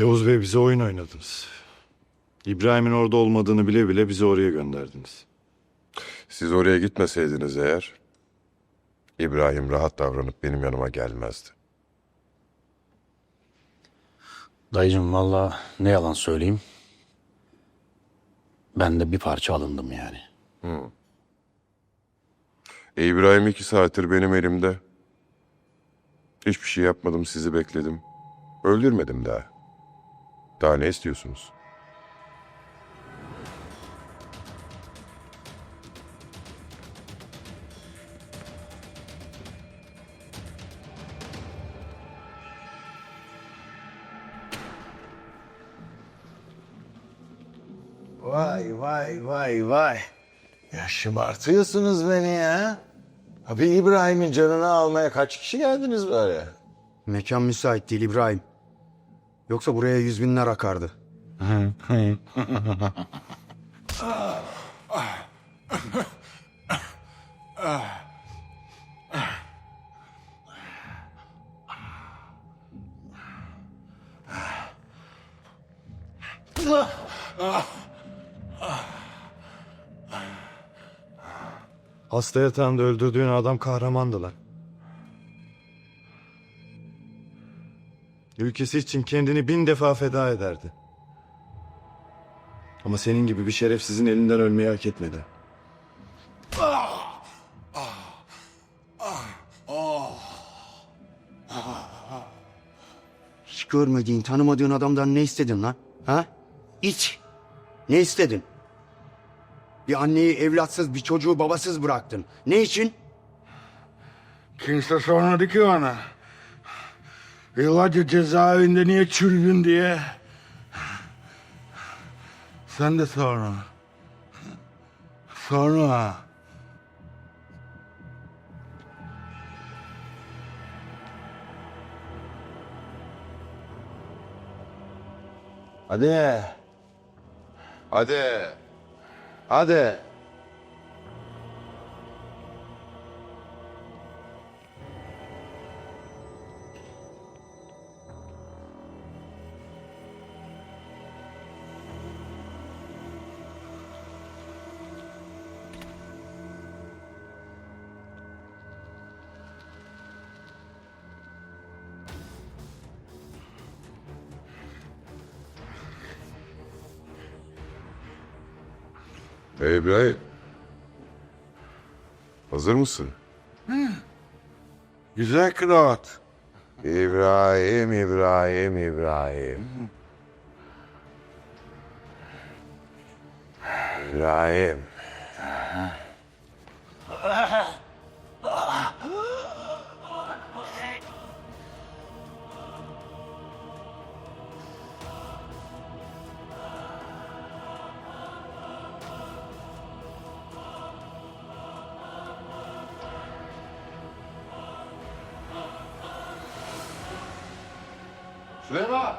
Yavuz Bey bize oyun oynadınız. İbrahim'in orada olmadığını bile bile bizi oraya gönderdiniz. Siz oraya gitmeseydiniz eğer, İbrahim rahat davranıp benim yanıma gelmezdi. Dayıcım valla ne yalan söyleyeyim. Ben de bir parça alındım yani. E İbrahim iki saattir benim elimde. Hiçbir şey yapmadım, sizi bekledim. Öldürmedim daha. Daha ne istiyorsunuz? Vay vay vay vay. Ya şımartıyorsunuz beni ya. Abi İbrahim'in canını almaya kaç kişi geldiniz böyle? Mekan müsait değil İbrahim. Yoksa buraya yüz binler akardı. Hasta yatağında öldürdüğün adam kahramandı lan. Ülkesi için kendini bin defa feda ederdi. Ama senin gibi bir şerefsizin elinden ölmeyi hak etmedi. Hiç görmediğin, tanımadığın adamdan ne istedin lan? Ha? Hiç. Ne istedin? Bir anneyi evlatsız, bir çocuğu babasız bıraktın. Ne için? Kimse sormadı ki bana. Yıllarca cezaevinde niye çürüdün diye. Sen de sorma. Sorma. Hadi. Hadi. Hadi. E İbrahim. Hazır mısın? Güzel kravat. İbrahim, İbrahim, İbrahim. İbrahim. Süleyman!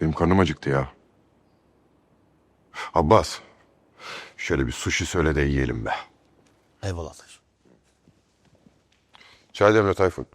Benim karnım acıktı ya. Abbas, şöyle bir sushi söyle de yiyelim be. Eyvallah. Çay demle Tayfun.